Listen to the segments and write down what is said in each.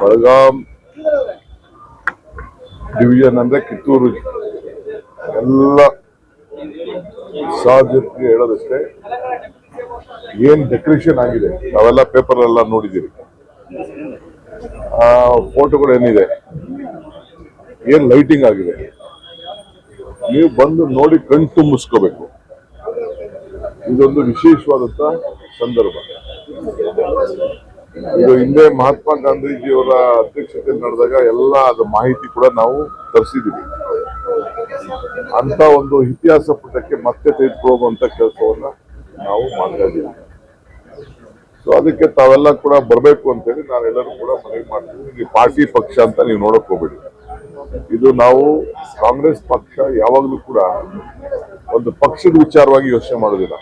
Belgaum division ಅಂದ್ರೆ ಕಿತ್ತೂರು. ಎಲ್ಲ ಸಾಧ್ಯತೆ ಹೇಳೋದಷ್ಟೇ, ಏನ್ ಡೆಕೋರೇಷನ್ ಆಗಿದೆ? ನಾವೆಲ್ಲ ಪೇಪರ್ ಎಲ್ಲ ನೋಡಿದ್ದೀರಿ ಆ ಫೋಟೋಗಳು ಏನಿದೆ? ಏನ್ ಲೈಟಿಂಗ್ ಆಗಿದೆ? ನೀವು ಬಂದು ನೋಡಿ ಕಣ್ ತುಂಬಿಸ್ಕೋಬೇಕು ಇದೊಂದು ವಿಶೇಷವಾದಂತ ಸಂದರ್ಭ. ಇದು ಹಿಂದೆ ಮಹಾತ್ಮ ಗಾಂಧೀಜಿಯವರ ಅಧ್ಯಕ್ಷತೆ ನಡೆದಾಗ ಎಲ್ಲ ಅದು ಮಾಹಿತಿ ಕೂಡ ನಾವು ತರಿಸಿದೀವಿ ಅಂತ ಒಂದು ಇತಿಹಾಸ ಪುಟಕ್ಕೆ ಮತ್ತೆ ತೆಗೆದುಕೊಳ್ಳುವಂತ ಕೆಲಸವನ್ನ ನಾವು ಮಾಡ್ತಾ ಇದ್ದೀವಿ. ಸೊ ಅದಕ್ಕೆ ತಾವೆಲ್ಲ ಕೂಡ ಬರಬೇಕು ಅಂತೇಳಿ ನಾವೆಲ್ಲರೂ ಕೂಡ ಮನವಿ ಮಾಡ್ತೀವಿ ಇಲ್ಲಿ ಪಾರ್ಟಿ ಪಕ್ಷ ಅಂತ ನೀವು ನೋಡಕ್ ಹೋಗ್ಬೇಡಿ. ಇದು ನಾವು ಕಾಂಗ್ರೆಸ್ ಪಕ್ಷ ಯಾವಾಗಲೂ ಕೂಡ ಒಂದು ಪಕ್ಷದ ವಿಚಾರವಾಗಿ ಯೋಚನೆ ಮಾಡೋದಿಲ್ಲ.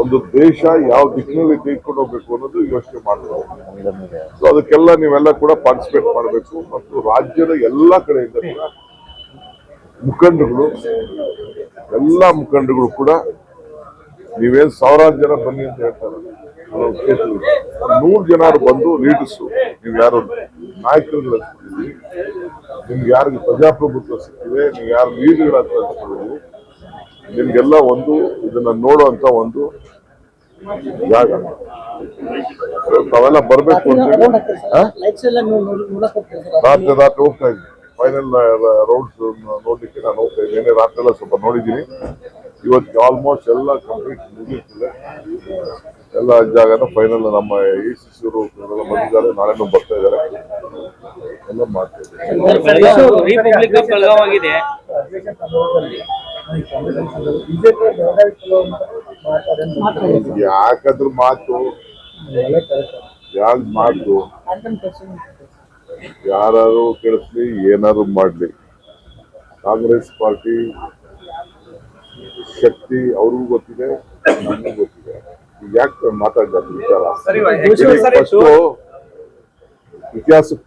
ಒಂದು ದೇಶ ಯಾವ ದಿಕ್ಕಿನಲ್ಲಿ ತೆಗೆದುಕೊಂಡು ಹೋಗ್ಬೇಕು ಅನ್ನೋದು ಯೋಚನೆ ಮಾಡಬೇಕು. ಸೊ ಅದಕ್ಕೆಲ್ಲ ನೀವೆಲ್ಲ ಕೂಡ ಪಾರ್ಟಿಸಿಪೇಟ್ ಮಾಡಬೇಕು ಮತ್ತು ರಾಜ್ಯದ ಎಲ್ಲ ಕಡೆಯಿಂದ ಕೂಡ ಮುಖಂಡರುಗಳು ಎಲ್ಲ ಮುಖಂಡರುಗಳು ಕೂಡ ನೀವೇನ್ ಸಾವಿರಾರು ಜನ ಬನ್ನಿ ಅಂತ ಹೇಳ್ತಾರೆ. ನೂರು ಜನ ಬಂದು ಲೀಡರ್ಸು ನೀವು ಯಾರು ನಾಯಕರುಗಳು ನಿಮ್ಗೆ ಯಾರಿಗೆ ಪ್ರಜಾಪ್ರಭುತ್ವ ಸಿಕ್ಕಿದೆ ನೀವು ಯಾರು ಲೀಡರ್ಗಳ ಹತ್ರ ನಿಮ್ಗೆಲ್ಲ ಒಂದು ಇದನ್ನ ನೋಡುವಂತ ಒಂದು ಜಾಗ. ತಾವೆಲ್ಲ ಬರ್ಬೇಕು ಅಂತ? ರಾತ್ರಿ ರಾತ್ರಿ ಹೋಗ್ತಾ ಇದ್ದೀನಿ ಫೈನಲ್ ರೌಂಡ್ಸ್ ನೋಡ್ಲಿಕ್ಕೆ ನಾನು ಹೋಗ್ತಾ ಇದ್ದೇನೆ. ರಾತ್ರಿ ಎಲ್ಲ ಸ್ವಲ್ಪ ನೋಡಿದ್ದೀನಿ. ಇವತ್ತು ಆಲ್ಮೋಸ್ಟ್ ಎಲ್ಲ ಕಂಪ್ಲೀಟ್ ಮುಗಿಯುತ್ತಿದೆ. ಎಲ್ಲ ಜಾಗನ ಫೈನಲ್ ನಮ್ಮ ಈ ಎಲ್ಲ ಬಂದಿದ್ದಾರೆ. ನಾಳೆನೂ ಬರ್ತಾ ಇದ್ದಾರೆ. ಎಲ್ಲ ಮಾಡ್ತಾ ಇದ್ದಾರೆ ಯಾಕಂದ್ರೆ ಮಾತು. ಯಾವ್ದು ಮಾತು? ಯಾರು ಕೆಡಿಸ್ಲಿ ಏನಾದ್ರು ಮಾಡ್ಲಿ. ಕಾಂಗ್ರೆಸ್ ಪಾರ್ಟಿ ಶಕ್ತಿ ಅವ್ರಿಗೂ ಗೊತ್ತಿದೆ ನಮಗೂ ಗೊತ್ತಿದೆ. ಈಗ ಯಾಕೆ ಮಾತಾಡ್ತಾರೆ ವಿಚಾರ ಇತಿಹಾಸ ಫಸ್ಟ್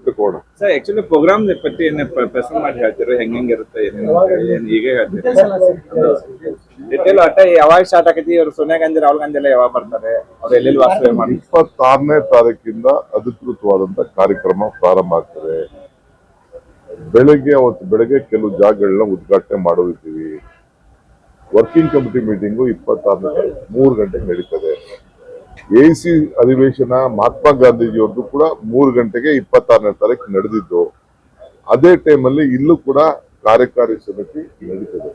ಸರ್ ಆಕ್ಚುಲಿ ಪ್ರೋಗ್ರಾಮ್ ಪಟ್ಟಿ ಏನ್ ಪ್ರೆಸೆಂಟ್ ಮಾಡಿ ಹೇಳ್ತೀರಿ ಹೆಂಗ್ ಹೆಂಗ್ ಇರುತ್ತೆ ಏನೇನು ಈಗ ಹೇಳ್ತೀರಿ. ಡಿಟೇಲ್ ಒಟ್ಟ ಯಾವಾಗ ಸ್ಟಾರ್ಟ್ ಆಗೈತಿ ಇವ್ರು ಸೋನಿಯಾ ಗಾಂಧಿ ರಾಹುಲ್ ಗಾಂಧಿ ಎಲ್ಲ ಯಾವಾಗ ಬರ್ತಾರೆ? ಅವ್ರು ಎಲ್ಲೆಲ್ಲಿ ವಾಸ್ತವ್ಯ ಮಾಡಿ ಇಪ್ಪತ್ತಾರನೇ ತಾರೀಕಿಂದ ಅಧಿಕೃತವಾದಂತ ಕಾರ್ಯಕ್ರಮ ಪ್ರಾರಂಭ ಆಗ್ತದೆ. ಬೆಳಗ್ಗೆ ಅವತ್ತು ಬೆಳಗ್ಗೆ ಕೆಲವು ಜಾಗಗಳನ್ನ ಉದ್ಘಾಟನೆ ಮಾಡೋದಿದ್ದೀವಿ ವರ್ಕಿಂಗ್ ಕಮಿಟಿ ಮೀಟಿಂಗು ಇಪ್ಪತ್ತಾರನೇ ತಾರೀಕು ಮೂರು ಗಂಟೆಗೆ ನಡೀತದೆ. ಎ ಸಿ ಅಧಿವೇಶನ ಮಹಾತ್ಮ ಗಾಂಧೀಜಿಯವ್ರದ್ದು ಕೂಡ ಮೂರು ಗಂಟೆಗೆ ಇಪ್ಪತ್ತಾರನೇ ತಾರೀಕು ನಡೆದಿದ್ದು, ಅದೇ ಟೈಮಲ್ಲಿ ಇಲ್ಲೂ ಕೂಡ ಕಾರ್ಯಕಾರಿ ಸಮಿತಿ ನಡೀತದೆ.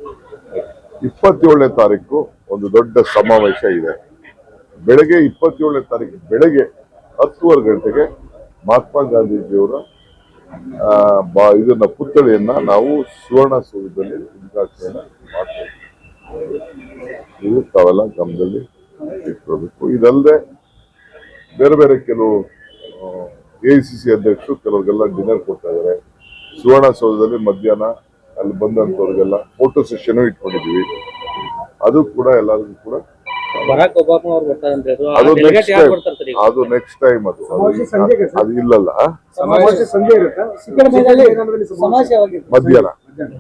ಇಪ್ಪತ್ತೇಳನೇ ತಾರೀಕು ಒಂದು ದೊಡ್ಡ ಸಮಾವೇಶ ಇದೆ. ಬೆಳಗ್ಗೆ ಇಪ್ಪತ್ತೇಳನೇ ತಾರೀಕು ಬೆಳಗ್ಗೆ ಹತ್ತುವರೆ ಗಂಟೆಗೆ ಮಹಾತ್ಮ ಗಾಂಧೀಜಿಯವರ ಬಾ, ಇದನ್ನ ಪುತ್ಥಳಿಯನ್ನ ನಾವು ಸುವರ್ಣಸೌಧದಲ್ಲಿ ಉದ್ಘಾಟನೆಯನ್ನ ಮಾಡ್ತೇವೆ. ಇದು ತಾವೆಲ್ಲ ಗಮನದಲ್ಲಿ ಇಟ್ಕೋಬೇಕು. ಇದಲ್ಲದೆ ಬೇರೆ ಬೇರೆ ಕೆಲವು ಎ ಸಿ ಸಿ ಅಧ್ಯಕ್ಷರು ಕೆಲವ್ರಿಗೆಲ್ಲ ಡಿನ್ನರ್ ಕೊಡ್ತಾ ಇದ್ದಾರೆ ಸುವರ್ಣಸೌಧದಲ್ಲಿ ಮಧ್ಯಾಹ್ನ ಅಲ್ಲಿ ಬಂದಂಥವ್ರಿಗೆಲ್ಲ ಫೋಟೋ ಸೆಷನ್ ಇಟ್ಕೊಂಡಿದೀವಿ. ಅದು ಕೂಡ ಎಲ್ಲರಿಗೂ ಕೂಡ ಅದು ನೆಕ್ಸ್ಟ್ ಟೈಮ್ ಬರ್ತಾರೆ ಅದು ನೆಕ್ಸ್ಟ್ ಟೈಮ್ ಅದು? ಅದು ಇಲ್ಲಲ್ಲ? ಮಧ್ಯಾಹ್ನ. ಮಧ್ಯಾಹ್ನ.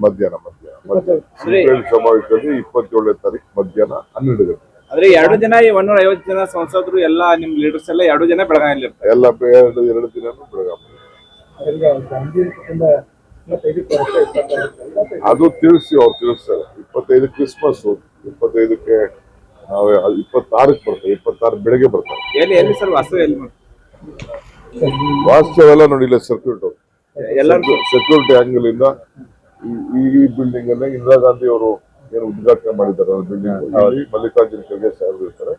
ಮಧ್ಯಾಹ್ನ ಮಧ್ಯಾಹ್ನ ಸಮಾವೇಶದಲ್ಲಿ ಇಪ್ಪತ್ತೇಳನೇ ತಾರೀಕು ಮಧ್ಯಾಹ್ನ ಹನ್ನೆರಡು ಗಂಟೆ. ಅಂದ್ರೆ ಎರಡು ಜನ ಈ ಒಂದೂರ ಐವತ್ತು ಜನ ಸಂಸದರು ಎಲ್ಲ ನಿಮ್ ಲೀಡರ್ಸ್ ಎಲ್ಲ ಎರಡು ಜನ ಬೆಳಗಾವಿಯಲ್ಲಿ ಇರ್ತಾರೆ ಎಲ್ಲ ಎರಡು ಎರಡು ದಿನನೂ ಬೆಳಗಾವಿ ಅದು ತಿಳಿಸಿ ಅವ್ರು ತಿಳಿಸ್ತಾರೆ. ಇಪ್ಪತ್ತೈದು ಕ್ರಿಸ್ಮಸ್ ಇಪ್ಪತ್ತೈದಕ್ಕೆ ನಾವು ಇಪ್ಪತ್ತಾರಕ್ಕೆ ಬರ್ತಾರೆ ಇಪ್ಪತ್ತಾರು ಬೆಳಿಗ್ಗೆ ಬರ್ತಾರೆ. ಎಲ್ಲಿ ಎಲ್ಲಿ ಸರ್ ವಾಸ್ತವ್ಯ ಎಲ್ಲಿ ವಾಸ್ತವೆಲ್ಲ ವಾಸ್ತವ ಎಲ್ಲ ನೋಡಿಲ್ಲ ಸರ್ಕ್ಯೂಟ್ ಎಲ್ಲ ಸೆಕ್ಯೂರಿಟಿ ಆಂಗಲ್ ಇಂದ ಈ- ಈ ಬಿಲ್ಡಿಂಗ್ ಅಲ್ಲಿ ಇಂದಿರಾ ಗಾಂಧಿ ಅವರು ಏನು ಉದ್ಘಾಟನೆ ಮಾಡಿದ್ದಾರೆ ಬಿಲ್ಡಿಂಗ್ ಮಲ್ಲಿಕಾರ್ಜುನ ಖರ್ಗೆ ಸಾಹೇಬರು ಇರ್ತಾರೆ.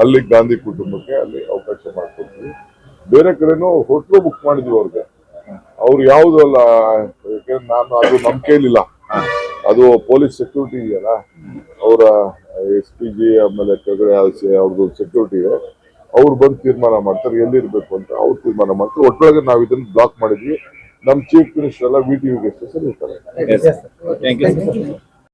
ಅಲ್ಲಿ ಗಾಂಧಿ ಕುಟುಂಬಕ್ಕೆ ಅಲ್ಲಿ ಅವಕಾಶ ಮಾಡಿಕೊಡ್ತೀವಿ ಬೇರೆ ಕಡೆನೂ ಹೋಟ್ಲು ಬುಕ್ ಮಾಡಿದ್ವಿ ಅವ್ರಿಗೆ. ಅವ್ರು ಯಾವ್ದು ಅಲ್ಲ ನಾನು ಅದು ನಂಬಿಕೆ ಇಲ್ಲ ಅದು ಪೊಲೀಸ್ ಸೆಕ್ಯೂರಿಟಿ ಇದೆಯಲ್ಲ ಅವರ ಎಸ್ ಪಿ ಜಿ ಆಮೇಲೆ ಕೆಳಗಡೆ ಅವ್ರದ್ದು ಸೆಕ್ಯೂರಿಟಿ ಇದೆ. ಅವ್ರು ಬಂದು ತೀರ್ಮಾನ ಮಾಡ್ತಾರೆ ಎಲ್ಲಿರ್ಬೇಕು ಅಂತ ಅವ್ರು ತೀರ್ಮಾನ ಮಾಡ್ತಾರೆ. ಒಟ್ಟೊಳಗೆ ನಾವು ಇದನ್ನು ಬ್ಲಾಕ್ ಮಾಡಿದ್ವಿ. ನಮ್ಮ ಚೀಫ್ ಮಿನಿಸ್ಟರ್ ಎಲ್ಲ ವಿ ಟಿ ಯು ಗೆಸ್ಟ್ ಇರ್ತಾರೆ. Thank you